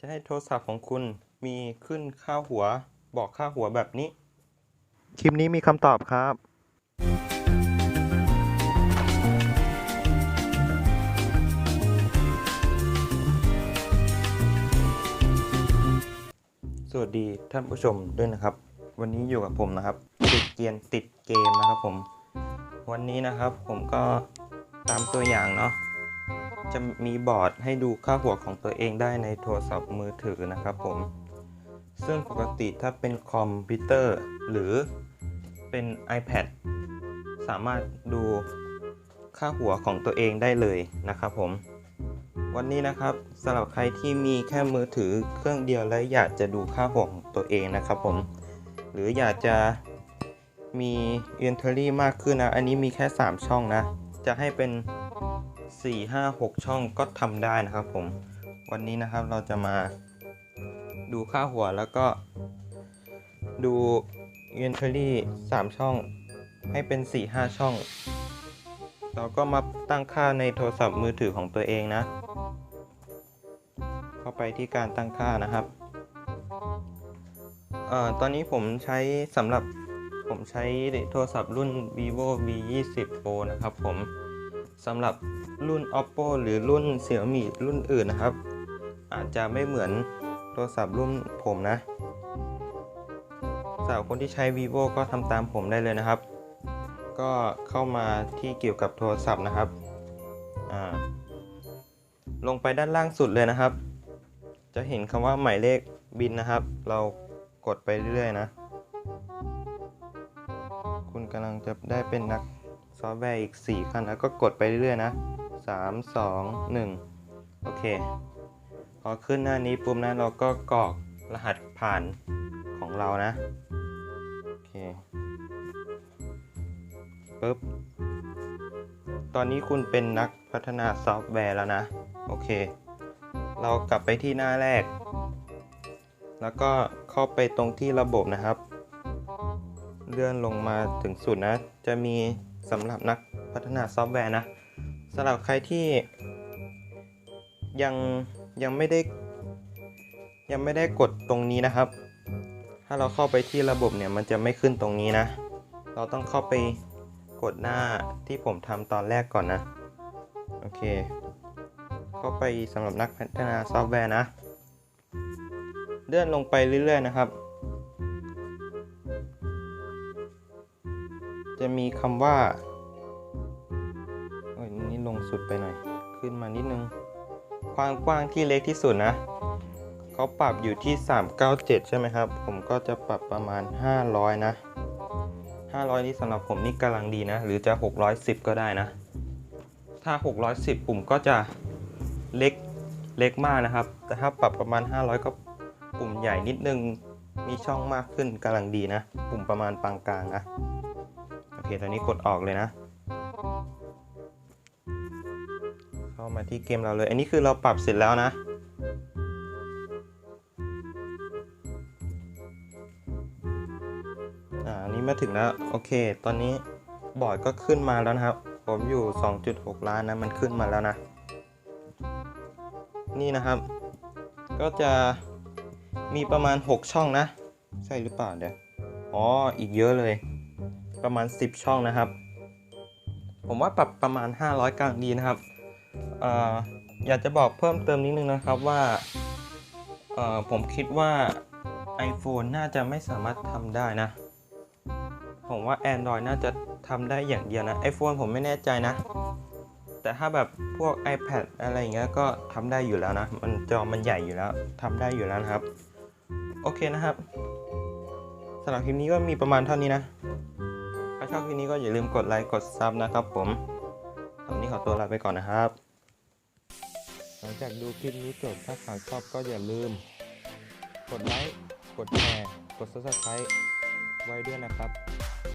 จะให้โทรศัพท์ของคุณมีขึ้นค่าหัว บอกค่าหัวแบบนี้ คลิปนี้มีคำตอบครับสวัสดีท่านผู้ชมด้วยนะครับ วันนี้อยู่กับผมนะครับ ติดเกียนติดเกมนะครับผม วันนี้นะครับผมก็ตามตัวอย่างเนาะ จะมีบอร์ดให้ดูค่าหัวของตัวเองได้ในโทรศัพท์มือถือนะครับผม ซึ่งปกติถ้าเป็นคอมพิวเตอร์หรือเป็น iPad สามารถดูค่าหัวของตัวเองได้เลยนะครับผม วันนี้นะครับสำหรับใครที่มีแค่มือถือเครื่องเดียวและอยากจะดูค่าหัวของตัวเองนะครับผม หรืออยากจะมี inventory มากขึ้นนะ อันนี้มีแค่ 3 ช่องนะ จะให้เป็น 4 5 6 ช่องก็ทำได้นะครับผม วันนี้นะครับเราจะมาดูค่าหัวแล้วก็ ดู inventory 3 ช่องให้เป็น 4 5 ช่อง เราก็มาตั้งค่าในโทรศัพท์มือถือของตัวเองนะ เข้าไปที่การตั้งค่านะครับเอ่อตอนนี้ผมใช้สำหรับผมใช้โทรศัพท์รุ่น vivo v 2 0 pro นะครับผม สำหรับรุ่น oppo หรือรุ่น xiaomi รุ่นอื่นนะครับ อาจจะไม่เหมือนโทรศัพท์รุ่นผมนะสำหรับคนที่ใช้ vivo ก็ทำตามผมได้เลยนะครับ ก็เข้ามาที่เกี่ยวกับโทรศัพท์นะครับอ่าลงไปด้านล่างสุดเลยนะครับ จะเห็นคำว่าหมายเลขบินนะครับ เรากดไปเรื่อยๆนะ คุณกำลังจะได้เป็นนัก ซอฟต์แวร์อีก 4 ขั้นแล้วก็กดไปเรื่อยๆนะ 3 2 1 โอเค พอขึ้นหน้านี้ปุ๊บนะเราก็กรอกรหัสผ่านของเรานะ โอเคปุ๊บ ตอนนี้คุณเป็นนักพัฒนาซอฟต์แวร์แล้วนะ โอเค เรากลับไปที่หน้าแรก แล้วก็เข้าไปตรงที่ระบบนะครับ เลื่อนลงมาถึงสุดนะ จะมี สำหรับนักพัฒนาซอฟต์แวร์นะสำหรับใครที่ยังยังไม่ได้ยังไม่ได้กดตรงนี้นะครับ ถ้าเราเข้าไปที่ระบบเนี่ยมันจะไม่ขึ้นตรงนี้นะ เราต้องเข้าไปกดหน้าที่ผมทำตอนแรกก่อนนะ โอเค เข้าไปสำหรับนักพัฒนาซอฟต์แวร์นะ เลื่อนลงไปเรื่อยๆนะครับ จะมีคำว่าโอ้ยนี่ลงสุดไปหน่อย ขึ้นมานิดนึง ความกว้างที่เล็กที่สุดนะ เขาปรับอยู่ที่ 397 ใช่ไหมครับ ผมก็จะปรับประมาณ 500 นะ 500 นี่สำหรับผมนี่กำลังดีนะ หรือจะ 610 ก็ได้นะ ถ้า 610 ปุ่มก็จะเล็กเล็กมากนะครับ แต่ถ้าปรับประมาณ 500 ก็ปุ่มใหญ่นิดนึง มีช่องมากขึ้นกำลังดีนะ ปุ่มประมาณปานกลางนะ เคตอนนี้กดออกเลยนะ เข้ามาที่เกมเราเลย อันนี้คือเราปรับเสร็จแล้วนะอ่าอันนี้มาถึงแล้ว โอเค ตอนนี้บอร์ดก็ขึ้นมาแล้วนะครับ ผมอยู่ 2.6 ล้านนะ มันขึ้นมาแล้วนะ นี่นะครับ ก็จะมีประมาณ 6 ช่องนะ ใช่หรือเปล่าเดี๋ยว อ๋อ อีกเยอะเลย ประมาณ 10 ช่องนะครับ ผมว่าปรับประมาณ 500 กลางดีนะครับเอ่ออยากจะบอกเพิ่มเติมนิดนึงนะครับว่าเอ่อผมคิดว่า iPhone น่าจะไม่สามารถทำได้นะ ผมว่า Android น่าจะทำได้อย่างเดียวนะ iPhone ผมไม่แน่ใจนะ แต่ถ้าแบบพวก iPad อะไรอย่างเงี้ยก็ทำได้อยู่แล้วนะ มันจอมันใหญ่อยู่แล้วทำได้อยู่แล้วนะครับ โอเคนะครับสำหรับคลิปนี้ก็มีประมาณเท่านี้นะ ถ้าชอบคลิปนี้ก็อย่าลืมกดไลค์กดซับนะครับผมวันนี้ขอตัวลาไปก่อนนะครับ หลังจากดูคลิปนี้จบถ้าใครชอบก็อย่าลืม กดไลค์ กดแชร์ กด subscribe ไว้ด้วยนะครับ